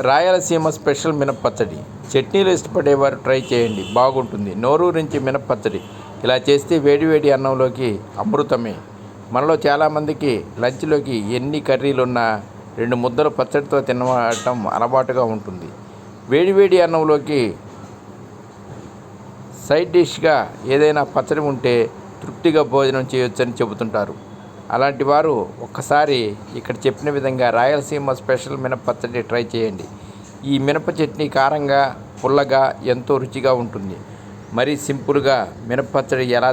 Rayalaseema special మినప్పచ్చడి. చట్నీలు ఇష్టపడేవారు try చేయండి బాగుంటుంది. నోరూరించి మినప్పచ్చడి. ఇలా చేస్తే వేడివేడి అన్నంలోకి అమృతమే. మనలో చాలామందికి లంచ్లోకి ఎన్ని కర్రీలున్నా రెండు ముద్దలు పచ్చడితో తినటం అలవాటుగా ఉంటుంది. వేడివేడి అన్నంలోకి సైడ్ డిష్గా ఏదైనా పచ్చడి ఉంటే తృప్తిగా భోజనం చేయొచ్చని చెబుతుంటారు. అలాంటి వారు ఒక్కసారి ఇక్కడ చెప్పిన విధంగా రాయలసీమ స్పెషల్ మినప పచ్చడి ట్రై చేయండి. ఈ మినప చట్నీ కారంగా పుల్లగా ఎంతో రుచిగా ఉంటుంది. మరీ సింపుల్గా మినప పచ్చడి ఎలా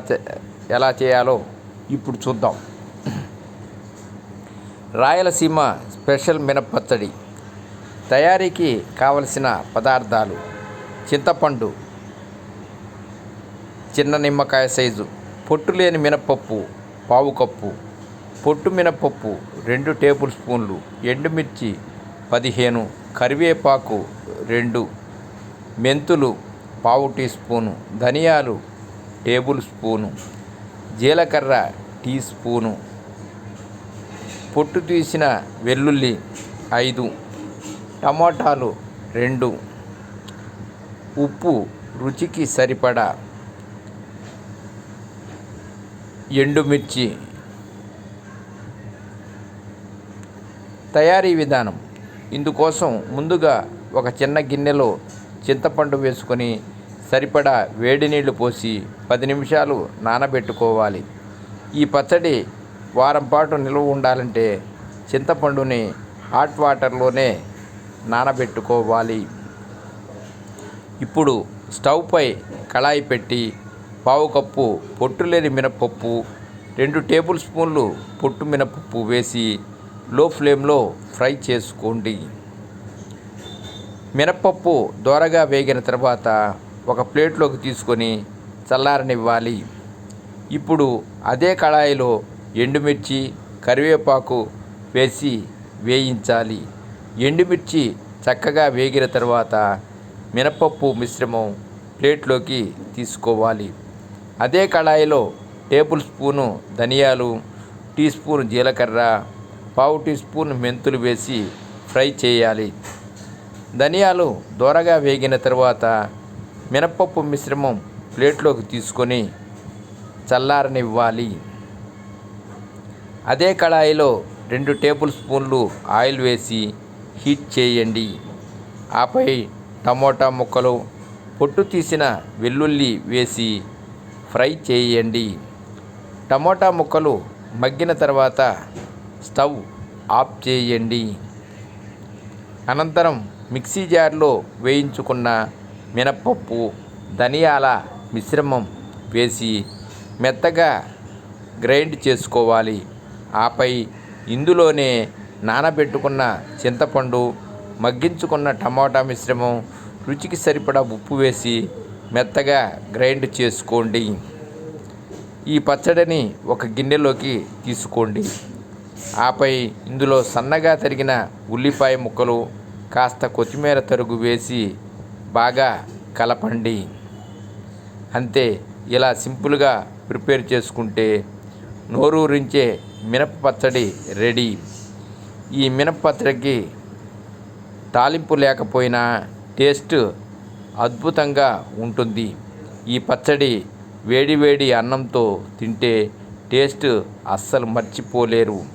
ఎలా చేయాలో ఇప్పుడు చూద్దాం. రాయలసీమ స్పెషల్ మినప పచ్చడి తయారీకి కావలసిన పదార్థాలు చింతపండు చిన్న నిమ్మకాయ సైజు పొట్టు లేని మినపప్పు పావు కప్పు పొట్టు మినపప్పు రెండు టేబుల్ స్పూన్లు ఎండుమిర్చి పదిహేను కరివేపాకు రెండు మెంతులు పావు టీ స్పూను ధనియాలు టేబుల్ స్పూను జీలకర్ర టీ స్పూను పొట్టు తీసిన వెల్లుల్లి ఐదు టమాటాలు రెండు ఉప్పు రుచికి సరిపడా ఎండుమిర్చి తయారీ విధానం. ఇందుకోసం ముందుగా ఒక చిన్న గిన్నెలో చింతపండు వేసుకొని సరిపడా వేడి నీళ్ళు పోసి పది నిమిషాలు నానబెట్టుకోవాలి. ఈ పచ్చడి వారం పాటు నిల్వ ఉండాలంటే చింతపండుని హాట్ వాటర్లోనే నానబెట్టుకోవాలి. ఇప్పుడు స్టవ్పై కళాయి పెట్టి పావు కప్పు పొట్టులేని మినపప్పు రెండు టేబుల్ స్పూన్లు పొట్టు మినపప్పు వేసి లో ఫ్లేమ్లో ఫ్రై చేసుకోండి. మినపప్పు దోరగా వేగిన తర్వాత ఒక ప్లేట్లోకి తీసుకొని చల్లారనివ్వాలి. ఇప్పుడు అదే కళాయిలో ఎండుమిర్చి కరివేపాకు వేసి వేయించాలి. ఎండుమిర్చి చక్కగా వేగిన తర్వాత మినపప్పు మిశ్రమం ప్లేట్లోకి తీసుకోవాలి. అదే కళాయిలో టేబుల్ స్పూను ధనియాలు టీ స్పూన్ జీలకర్ర పావు టీ స్పూన్ మెంతులు వేసి ఫ్రై చేయాలి. ధనియాలు దోరగా వేగిన తర్వాత మినపప్పు మిశ్రమం ప్లేట్లోకి తీసుకొని చల్లారనివ్వాలి. అదే కళాయిలో రెండు టేబుల్ స్పూన్లు ఆయిల్ వేసి హీట్ చేయండి. ఆపై టమోటా ముక్కలు పొట్టు తీసిన వెల్లుల్లి వేసి ఫ్రై చేయండి. టమోటా ముక్కలు మగ్గిన తర్వాత స్టవ్ ఆఫ్ చేయండి. అనంతరం మిక్సీ జార్లో వేయించుకున్న మినప్పప్పు ధనియాల మిశ్రమం వేసి మెత్తగా గ్రైండ్ చేసుకోవాలి. ఆపై ఇందులోనే నానబెట్టుకున్న చింతపండు మగ్గించుకున్న టమాటా మిశ్రమం రుచికి సరిపడా ఉప్పు వేసి మెత్తగా గ్రైండ్ చేసుకోండి. ఈ పచ్చడిని ఒక గిన్నెలోకి తీసుకోండి. ఆపై ఇందులో సన్నగా తరిగిన ఉల్లిపాయ ముక్కలు కాస్త కొత్తిమీర తరుగు వేసి బాగా కలపండి. అంతే ఇలా సింపుల్గా ప్రిపేర్ చేసుకుంటే నోరూరించే మినప పచ్చడి రెడీ. ఈ మినప పచ్చడికి తాలింపు లేకపోయినా టేస్ట్ అద్భుతంగా ఉంటుంది. ఈ పచ్చడి వేడి వేడి అన్నంతో తింటే టేస్ట్ అస్సలు మర్చిపోలేరు.